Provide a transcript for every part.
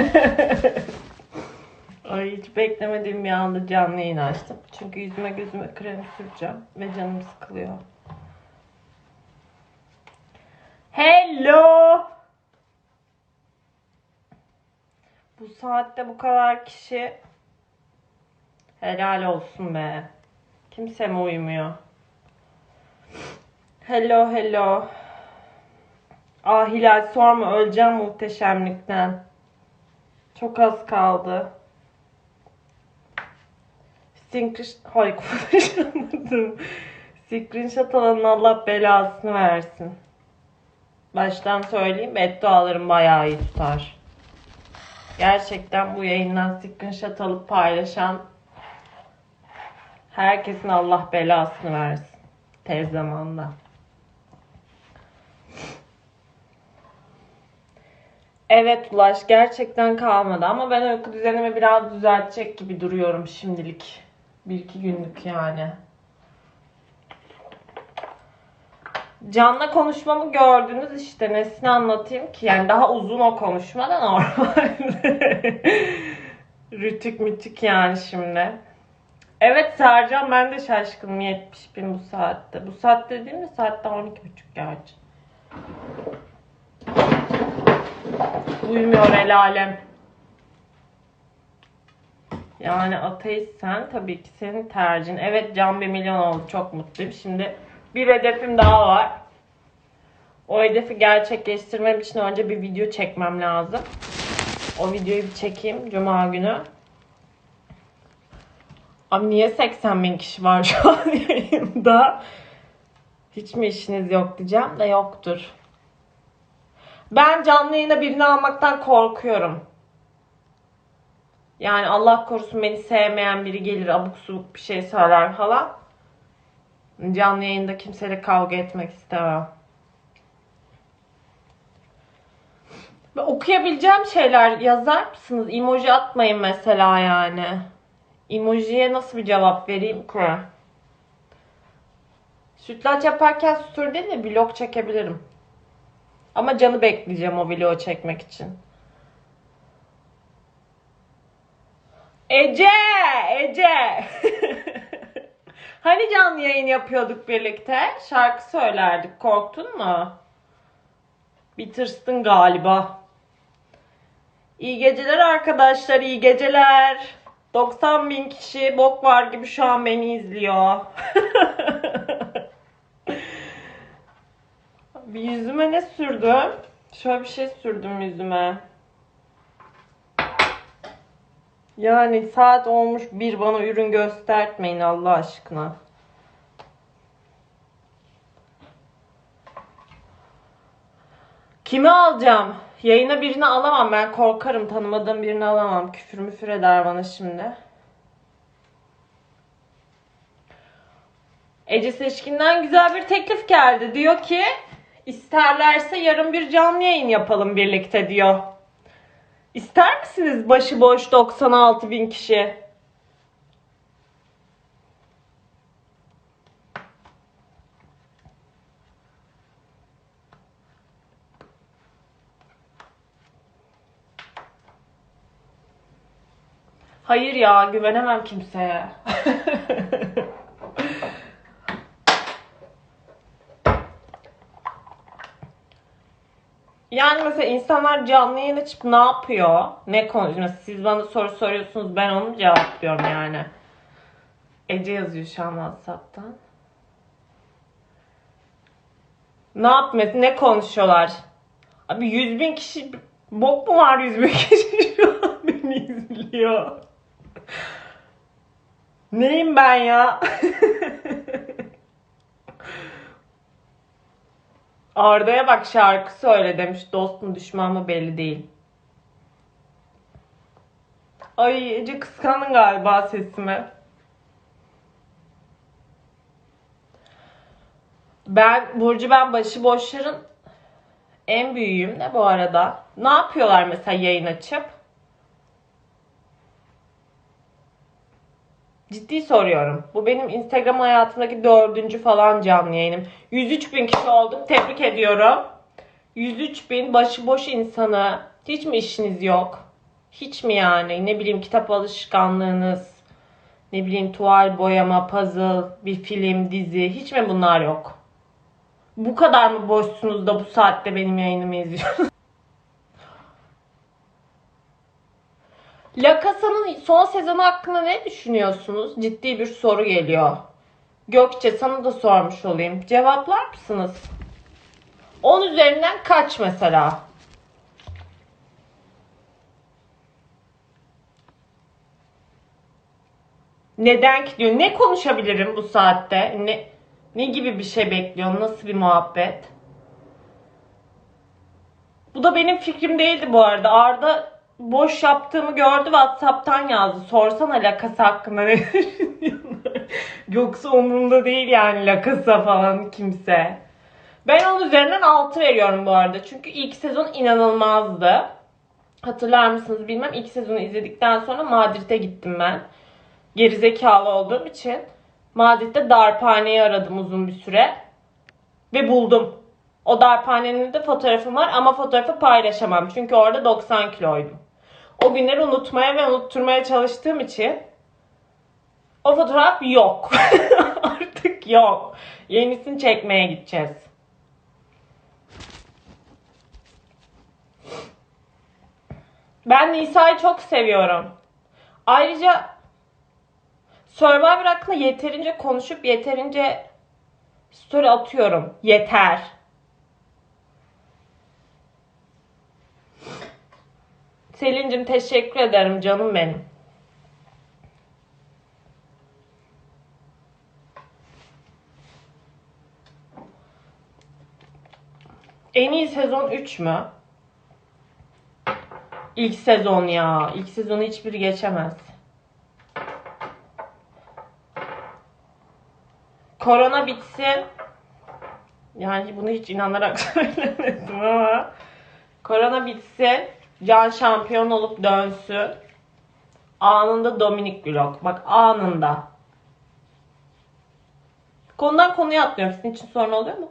Ay hiç beklemediğim bir anda canlı yayın açtım. Çünkü yüzüme gözüme krem süreceğim ve canım sıkılıyor. Hello! Bu saatte bu kadar kişi helal olsun be. Kimse mi uyumuyor? Hello hello. Ah Hilal sorma öleceğim muhteşemlikten. Çok az kaldı. Screenshot... Hay konuşamadım. Screenshot alanın Allah belasını versin. Baştan söyleyeyim beddualarım bayağı iyi tutar. Gerçekten bu yayından screenshot alıp paylaşan herkesin Allah belasını versin. Tez zamanda. Evet Ulaş gerçekten kalmadı ama ben uyku düzenimi biraz düzeltecek gibi duruyorum şimdilik. Bir iki günlük yani. Can'la konuşmamı gördünüz işte nesini anlatayım ki yani daha uzun o konuşma da normalde. Rütük mütük yani şimdi. Evet Sercan ben de şaşkınım 70 bin bu saatte. Bu saat dediğim de saatte 12 buçuk gerçi. Uyumuyor el alem. Yani ateistsen tabii ki senin tercihin. Evet can bir milyon oldu çok mutluyum. Şimdi bir hedefim daha var. O hedefi gerçekleştirmem için önce bir video çekmem lazım. O videoyu bir çekeyim Cuma günü. Abi niye 80 bin kişi var şu an yayında? Hiç mi işiniz yok diyeceğim de yoktur. Ben canlı yayına birini almaktan korkuyorum. Yani Allah korusun beni sevmeyen biri gelir abuk subuk bir şey söyler falan. Canlı yayında kimseyle kavga etmek istemem. Ve okuyabileceğim şeyler yazar mısınız? Emoji atmayın mesela yani. Emojiye nasıl bir cevap vereyim ki? Sütlaç yaparken story değil de vlog çekebilirim. Ama canı bekleyeceğim o vlogu çekmek için. Ece! Ece! hani canlı yayın yapıyorduk birlikte? Şarkı söylerdik. Korktun mu? Bir galiba. İyi geceler arkadaşlar, iyi geceler. 90 bin kişi bok var gibi şu an beni izliyor. bir yüzüme ne sürdüm? Şöyle bir şey sürdüm yüzüme. Yani saat olmuş bir bana ürün göstertmeyin Allah aşkına. Kimi alacağım? Yayına birini alamam ben korkarım tanımadığım birini alamam. Küfür müfür eder bana şimdi. Ece Seçkin'den güzel bir teklif geldi. Diyor ki isterlerse yarın bir canlı yayın yapalım birlikte diyor. İster misiniz başıboş 96 bin kişi? Hayır ya güvenemem kimseye. Yani mesela insanlar canlı yayın açıp ne yapıyor? Ne konuşuyor? Siz bana soru soruyorsunuz ben onu cevaplıyorum yani. Ece yazıyor şu an WhatsApp'tan. Ne yapmıyor? Ne konuşuyorlar? Abi 100 bin kişi bok mu var 100 bin kişi şu an beni izliyor. Neyim ben ya? Arda'ya bak şarkı söyle demiş. Dost mu düşman mı belli değil. Ay Ece kıskandın galiba sesimi. Ben Burcu ben başıboşların en büyüğüm de bu arada. Ne yapıyorlar mesela yayın açıp? Ciddi soruyorum. Bu benim Instagram hayatımdaki dördüncü falan canlı yayınım. 103 bin kişi olduk. Tebrik ediyorum. 103 bin başıboş insanı. Hiç mi işiniz yok? Hiç mi yani? Ne bileyim kitap alışkanlığınız, ne bileyim tuval boyama, puzzle, bir film, dizi. Hiç mi bunlar yok? Bu kadar mı boşsunuz da bu saatte benim yayınımı izliyorsunuz? La Casa'nın son sezonu hakkında ne düşünüyorsunuz? Ciddi bir soru geliyor. Gökçe sana da sormuş olayım. Cevaplar mısınız? 10 üzerinden kaç mesela? Neden gidiyor? Ne konuşabilirim bu saatte? Ne ne gibi bir şey bekliyorsun? Nasıl bir muhabbet? Bu da benim fikrim değildi bu arada. Arda boş yaptığımı gördü WhatsApp'tan yazdı. Sorsana lakası hakkında ne? Yoksa umurumda değil yani lakasa falan kimse. Ben onun üzerinden 6 veriyorum bu arada. Çünkü ilk sezon inanılmazdı. Hatırlar mısınız bilmem. İlk sezonu izledikten sonra Madrid'e gittim ben. Gerizekalı olduğum için. Madrid'de darphaneyi aradım uzun bir süre. Ve buldum. O darphanenin de fotoğrafım var ama fotoğrafı paylaşamam. Çünkü orada 90 kiloydum. O günleri unutmaya ve unutturmaya çalıştığım için o fotoğraf yok. Artık yok. Yenisini çekmeye gideceğiz. Ben Nisa'yı çok seviyorum. Ayrıca Survivor hakkında yeterince konuşup yeterince story atıyorum. Yeter. Selin'cim teşekkür ederim canım benim. En iyi sezon 3 mü? İlk sezon ya. İlk sezonu hiçbir geçemez. Korona bitsin. Yani bunu hiç inanarak söylemedim ama. Korona bitsin. Can şampiyon olup dönsün. Anında Dominik vlog. Bak anında. Konudan konuya atlıyorum. Sizin için sorun oluyor mu?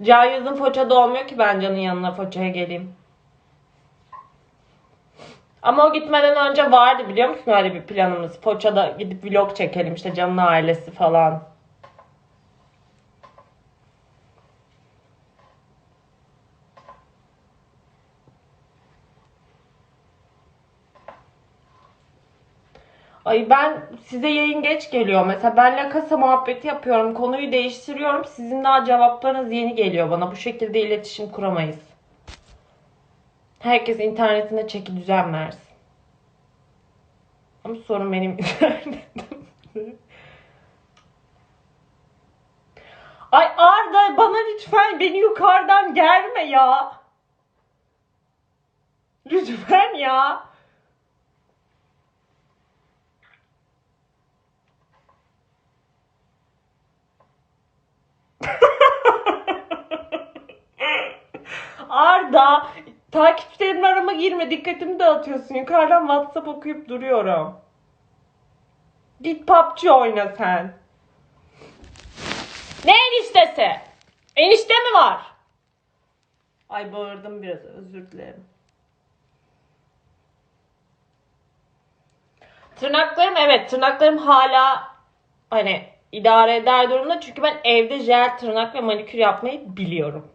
Yazın Foça'da olmuyor ki ben Can'ın yanına Foça'ya geleyim. Ama o gitmeden önce vardı biliyor musun öyle bir planımız. Foça'da gidip vlog çekelim işte Can'ın ailesi falan. Ay ben size yayın geç geliyor. Mesela ben La Casa muhabbeti yapıyorum. Konuyu değiştiriyorum. Sizin daha cevaplarınız yeni geliyor bana. Bu şekilde iletişim kuramayız. Herkes internetine çeki düzen versin. Ama sorun benim. Ay Arda bana lütfen beni yukarıdan germe ya. Lütfen ya. Arda takipçilerimin arama girme dikkatimi dağıtıyorsun. Yukarıdan WhatsApp okuyup duruyorum. Git PUBG oyna sen. Ne eniştesi? Enişte mi var? Ay bağırdım biraz özür dilerim. Tırnaklarım evet tırnaklarım hala hani idare eder durumda çünkü ben evde jel tırnak ve manikür yapmayı biliyorum.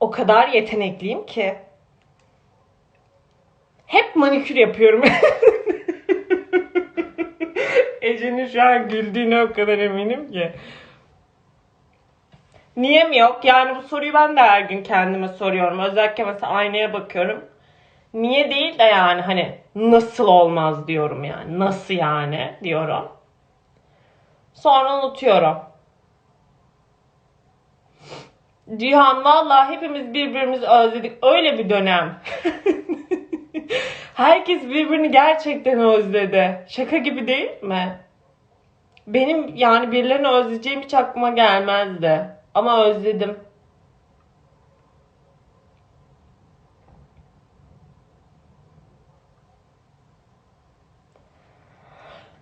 O kadar yetenekliyim ki. Hep manikür yapıyorum. Ece'nin şu an güldüğüne o kadar eminim ki. Niye mi yok? Yani bu soruyu ben de her gün kendime soruyorum. Özellikle mesela aynaya bakıyorum. Niye değil de yani hani nasıl olmaz diyorum yani. Nasıl yani diyorum. Sonra unutuyorum. Cihan vallahi hepimiz birbirimizi özledik. Öyle bir dönem. Herkes birbirini gerçekten özledi. Şaka gibi değil mi? Benim yani birilerini özleyeceğim hiç aklıma gelmezdi. Ama özledim.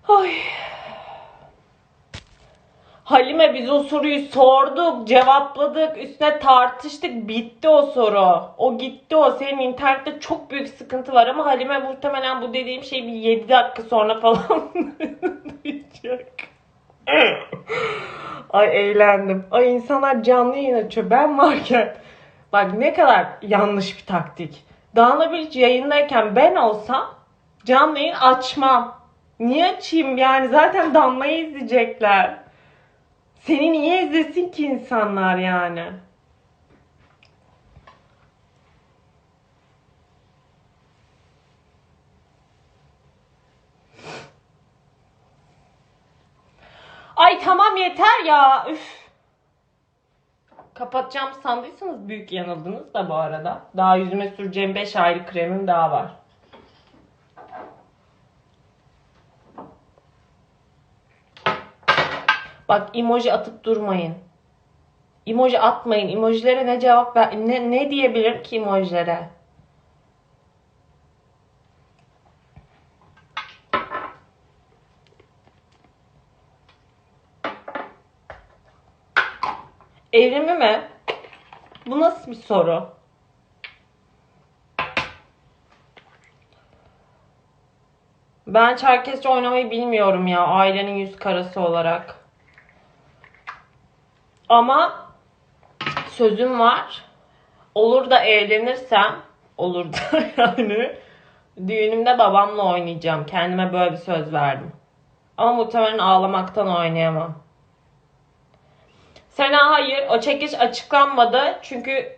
Ay. Halime biz o soruyu sorduk, cevapladık, üstüne tartıştık, bitti o soru. O gitti o. Senin internette çok büyük sıkıntı var ama Halime muhtemelen bu dediğim şey bir 7 dakika sonra falan duyacak. Ay eğlendim. Ay insanlar canlı yayın açıyor. Ben varken bak ne kadar yanlış bir taktik. Dağla Bilic yayındayken ben olsam canlı yayın açmam. Niye açayım yani zaten Damla'yı izleyecekler. Seni niye izlesin ki insanlar yani? Ay tamam yeter ya. Üf. Kapatacağım sandıysanız büyük yanıldınız da bu arada. Daha yüzüme süreceğim 5 aylık kremim daha var. Bak emoji atıp durmayın. Emoji atmayın. Emojilere ne cevap ver ne, ne diyebilirim ki emojilere? Evrimi mi? Bu nasıl bir soru? Ben Çerkesçe oynamayı bilmiyorum ya ailenin yüz karası olarak. Ama sözüm var. Olur da evlenirsem, olur da yani düğünümde babamla oynayacağım. Kendime böyle bir söz verdim. Ama muhtemelen ağlamaktan oynayamam. Sena hayır. O çekiş açıklanmadı. Çünkü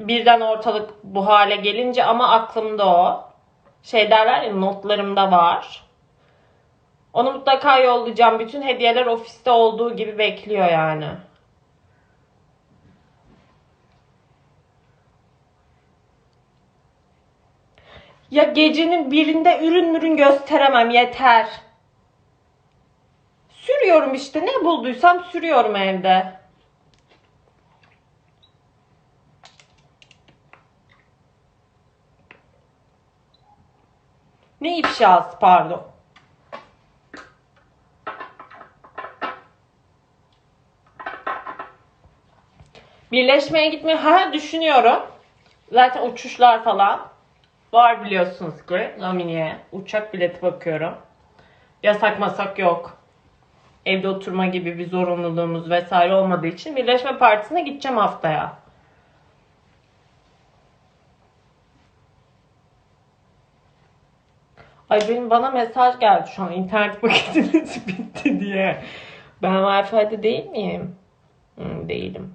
birden ortalık bu hale gelince ama aklımda o. Şey derler ya notlarımda var. Onu mutlaka yollayacağım. Bütün hediyeler ofiste olduğu gibi bekliyor yani. Ya gecenin birinde ürün mürün gösteremem yeter. Sürüyorum işte ne bulduysam sürüyorum evde. Ne ifşası pardon. Birleşmeye gitmeyi ha düşünüyorum. Zaten uçuşlar falan var biliyorsunuz ki Lamini'ye. Uçak bileti bakıyorum. Yasak masak yok. Evde oturma gibi bir zorunluluğumuz vesaire olmadığı için Birleşme Partisi'ne gideceğim haftaya. Ay benim bana mesaj geldi şu an internet paketiniz bitti diye. Ben Wi-Fi'de değil miyim? Hı, değilim.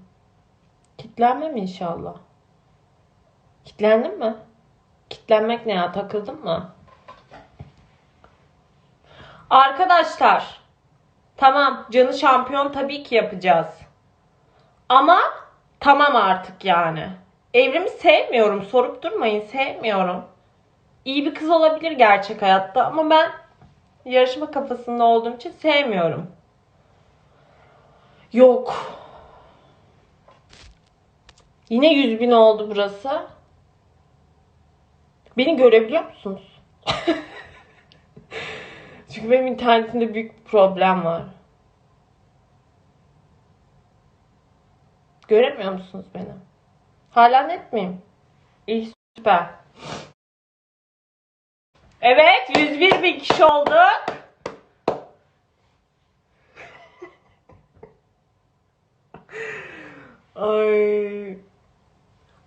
Kitlenmem inşallah. Kitlendin mi? Kitlenmek ne ya? Takıldın mı? Arkadaşlar. Tamam. Canı şampiyon tabii ki yapacağız. Ama tamam artık yani. Evrimi sevmiyorum. Sorup durmayın. Sevmiyorum. İyi bir kız olabilir gerçek hayatta ama ben yarışma kafasında olduğum için sevmiyorum. Yok. Yine 100 bin oldu burası. Beni görebiliyor musunuz? Çünkü benim internetimde büyük bir problem var. Göremiyor musunuz beni? Hala net miyim? İyi süper. Evet 101 bin kişi olduk. Ay.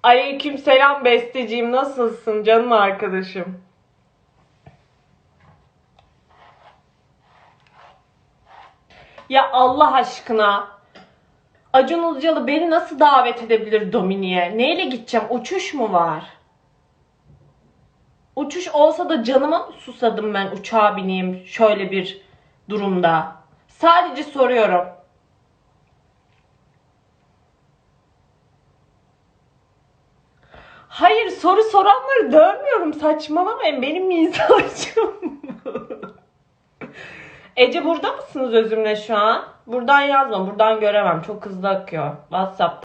Aleyküm selam besteciğim nasılsın canım arkadaşım? Ya Allah aşkına Acun Ilıcalı beni nasıl davet edebilir Domini'ye? Neyle gideceğim? Uçuş mu var? Uçuş olsa da canıma mı susadım ben uçağa bineyim şöyle bir durumda? Sadece soruyorum. Hayır soru soranları dövmüyorum saçmalamayın benim mizacım. Ece burada mısınız özümle şu an? Buradan yazma buradan göremem çok hızlı akıyor. Whatsapp